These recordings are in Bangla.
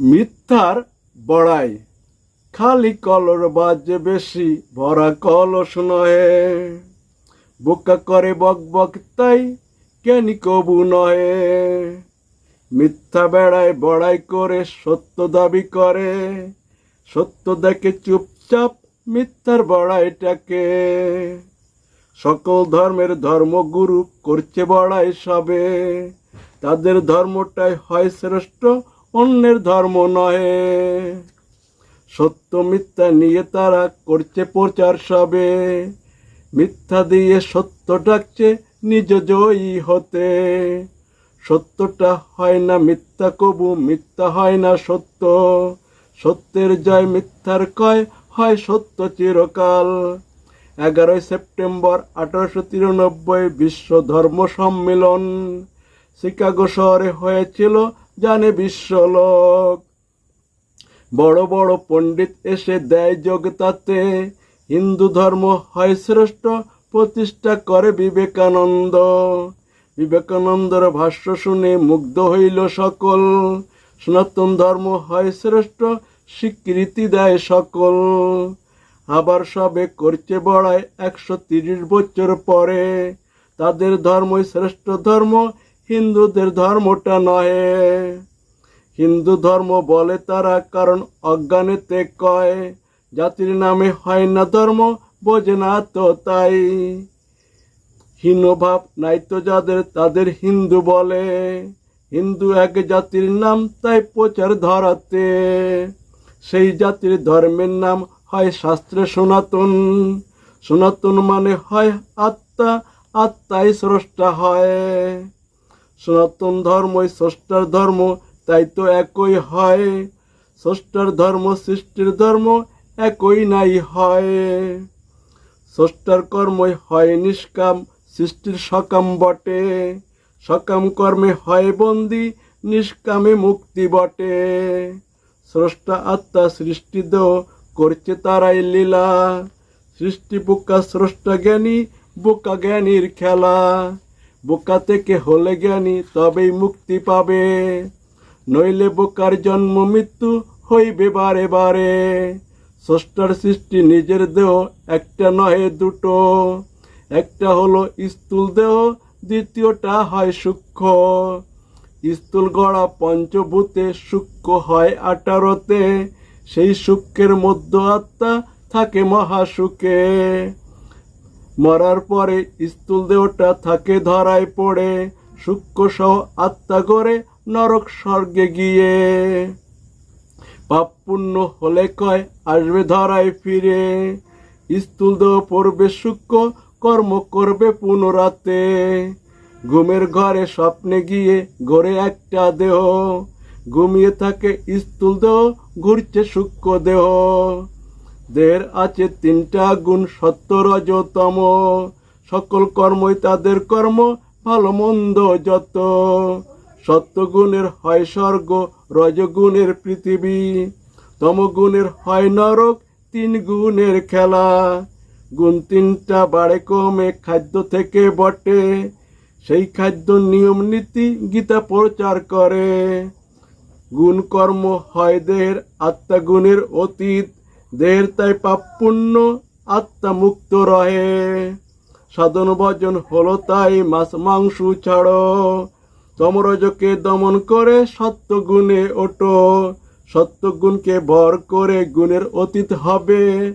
মিথ্যার বড়াই। খালি কলর বাজে বেশি, ভরা কলস নহে। বোকা করে বক বক তাই জ্ঞানী কবু নহে? মিথ্যা বেড়ায় বড়াই করে, সত্য দাবি করে। সত্য দেখে চুপচাপ মিথ্যার বড়াইটাকে। সকল ধর্মের ধর্মগুরু করছে বড়াই সবে। তাদের ধর্মটাই হয় শ্রেষ্ঠ অন্যের ধর্ম নহে সত্য মিথ্যা নিয়ে তারা করছে প্রচার সবে। মিথ্যা দিয়ে সত্য ডাকছে নিজ জয়ী হতে। সত্যটা হয় না মিথ্যা কবু, মিথ্যা হয় না সত্য। সত্যের জয় মিথ্যার কয়, হয় সত্য চিরকাল। এগারোই সেপ্টেম্বর আঠারোশো তিরানব্বই বিশ্ব ধর্ম সম্মেলন। শিকাগো শহরে হয়েছিল জানে বিশ্বলোক। বড় বড় পণ্ডিত এসে দেয় যোগ তাতে হিন্দু ধর্ম হয় শ্রেষ্ঠ, প্রতিষ্ঠা করে বিবেকানন্দ। বিবেকানন্দর ভাষ্য শুনে মুগ্ধ হইল সকল। সনাতন ধর্ম হয় শ্রেষ্ঠ, স্বীকৃতি দেয় সকল। আবার সবে করছে বড়ায় একশো তিরিশ বছর পরে। তাদের ধর্মই শ্রেষ্ঠ ধর্ম হিন্দুদের ধর্মটা নহে হিন্দু ধর্ম বলে তারা, কারণ অজ্ঞানেতে কয়, জাতির নামে হয় না ধর্ম, বোঝে না তো তাই। হীনভাব নাই তো যাদের, তাদের হিন্দু বলে। হিন্দু এক জাতির নাম, তাই প্রচার ধরাতে। সেই জাতির ধর্মের নাম হয় শাস্ত্রে সনাতন। সনাতন মানে হয় আত্মা, আত্মাই স্রষ্টা হয়। সনাতন ধর্মই স্রষ্টার ধর্ম, তাই তো একই হয়। স্রষ্টার ধর্ম, সৃষ্টির ধর্ম একই নাই হয়। স্রষ্টার কর্মই হয় নিষ্কাম, সৃষ্টির সকাম বটে। সকাম কর্মে হয় বন্দি, নিষ্কামে মুক্তি বটে। স্রষ্টা আত্মা সৃষ্টি দেহ করছে তারাই লীলা। সৃষ্টি বোকা স্রষ্টা জ্ঞানী, বোকা জ্ঞানীর খেলা। বোকা থেকে হলে জ্ঞানী তবেই মুক্তি পাবে। নইলে বোকার জন্ম মৃত্যু হইবে বারে বারে। স্রষ্টার সৃষ্টি নিজের দেহ, একটা নহে দুটো। একটা হলো স্থূল দেহ, দ্বিতীয়টা হয় সূক্ষ্ম। স্থূল গড়া পঞ্চভূতে সূক্ষ্ম হয় আঠারোতে। সেই সূক্ষ্মের মধ্য আত্মা থাকে মহাসুখে মরার পরে স্থূল দেহটা থাকে ধরায় পড়ে, সূক্ষ্ম সহ আত্মা করে নরক স্বর্গে গিয়ে। পাপ পুণ্য হলে কয়, আসবে ধরায় ফিরে। স্থূল দেহ পড়বে সূক্ষ্ম, কর্ম করবে পুনরাতে। ঘুমের ঘরে স্বপ্নে গিয়ে গড়ে একটা দেহ। ঘুমিয়ে থাকে স্থূল দেহ, ঘুরছে সূক্ষ্ম দেহ। দেহের আছে তিনটা গুণ সত্য রজতম সকল কর্মই তাদের কর্ম, ভালো মন্দ যত। সত্যগুণের হয় স্বর্গ রজগুণের পৃথিবী। তমগুণের হয় নরক, তিন গুণের খেলা। গুণ তিনটা বাড়ে কমে খাদ্য থেকে বটে। সেই খাদ্য নিয়ম নীতি গীতা প্রচার করে। গুণ কর্ম হয় দেহের আত্মা গুণের অতীত। দেহের তাই পাপ পুণ্য আত্মা মুক্ত রহে। সাধন ভজন হলো তাই মাছ মাংস ছাড়ো। তমরজকে দমন করে সত্য গুণে ওঠো। সত্য গুণকে ভর করে গুণের অতীত হবে।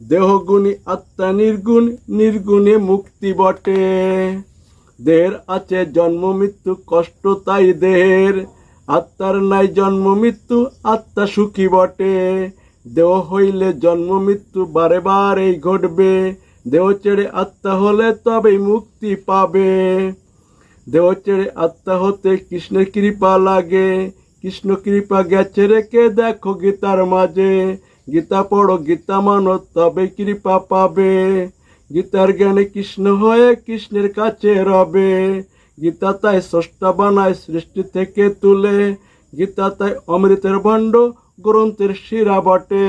দেহগুণী আত্মা নির্গুণ, নির্গুণে মুক্তি বটে। দেহের আছে জন্ম, মৃত্যু, কষ্ট তাই দেহের। আত্মার নাই জন্ম, মৃত্যু, আত্মা সুখী বটে। দেহ হইলে জন্ম, মৃত্যু বারে বারেই ঘটবে। দেহ ছেড়ে আত্মা হলে তবেই মুক্তি পাবে। দেহ ছেড়ে আত্মা হতে কৃষ্ণের কৃপা লাগে। কৃষ্ণ কৃপা গেছে রেখে দেখো গীতার মাঝে। গীতা পড়ো, গীতা মানো তবে কৃপা পাবে। গীতার জ্ঞানে কৃষ্ণ হয়ে কৃষ্ণের কাছে রবে। গীতা তাই স্রষ্টা বানায় সৃষ্টি থেকে তুলে। গীতা তাই অমৃতের ভাণ্ড গ্রন্থের শিরা বটে।